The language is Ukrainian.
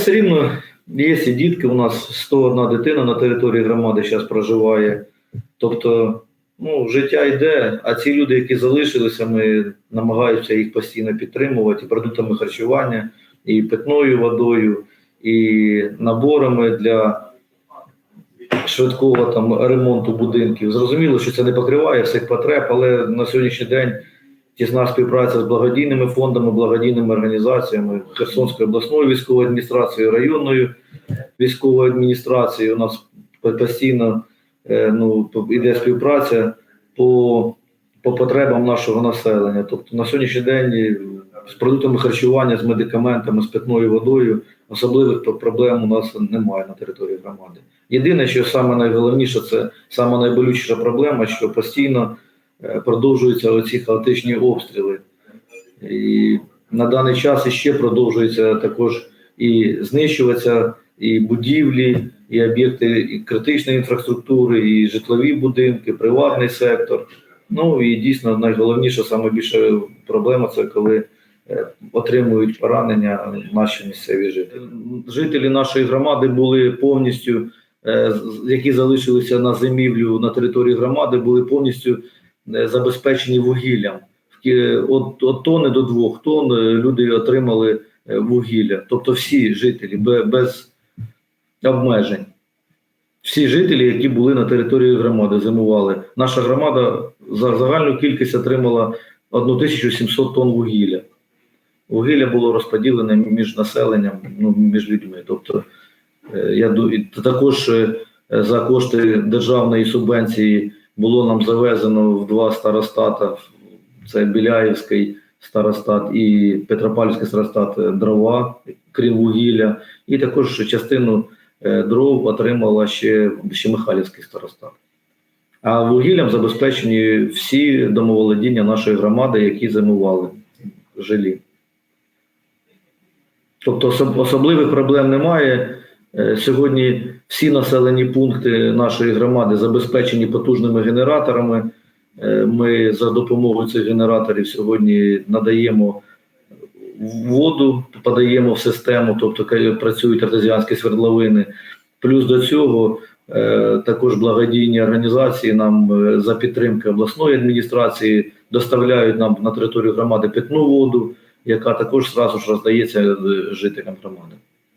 все рівно є і дітки. У нас 101 дитина на території громади зараз проживає. Тобто, ну, життя йде, а ці люди, які залишилися, ми намагаємося їх постійно підтримувати і продуктами харчування, і питною водою, і наборами для швидкого там ремонту будинків. Зрозуміло, що це не покриває всіх потреб, але на сьогоднішній день тісна співпраця з благодійними фондами, благодійними організаціями, Херсонською обласною військовою адміністрацією, районною військовою адміністрацією. У нас постійно е, ну, йде співпраця по, по потребам нашого населення. Тобто на сьогоднішній день з продуктами харчування, з медикаментами, з питною водою особливих проблем у нас немає на території громади. Єдине, що саме найголовніше, це саме найболючіша проблема, що постійно продовжуються оці хаотичні обстріли. І на даний час іще продовжується також і знищуватися і будівлі, і об'єкти і критичної інфраструктури, і житлові будинки, приватний сектор. Ну і дійсно найголовніша, саме більша проблема це коли е, отримують поранення наші місцеві жителі. Жителі нашої громади були повністю, е, які залишилися на зимівлю на території громади, були повністю е, забезпечені вугіллям. От, от тонни до двох тонн е, люди отримали е, вугілля. Тобто всі жителі без обмежень. Всі жителі, які були на території громади, зимували. Наша громада за загальну кількість отримала 1700 тонн вугілля. Вугілля було розподілене між населенням, ну, між людьми. Тобто, е, я також е, за кошти державної субвенції було нам завезено в два старостата: це Біляївський старостат і Петропавлівський старостат е, дрова, крім вугілля, і також частину е, дров отримала ще, Михайлівський старостат. А вугіллям забезпечені всі домоволодіння нашої громади, які зимували жилі. Тобто особливих проблем немає. Е, Сьогодні всі населені пункти нашої громади забезпечені потужними генераторами. Е, Ми за допомогою цих генераторів сьогодні надаємо воду, подаємо в систему, тобто працюють артезіанські свердловини. Плюс до цього е, також благодійні організації нам за підтримки обласної адміністрації доставляють нам на територію громади питну воду, яка також зразу ж роздається жителям громади.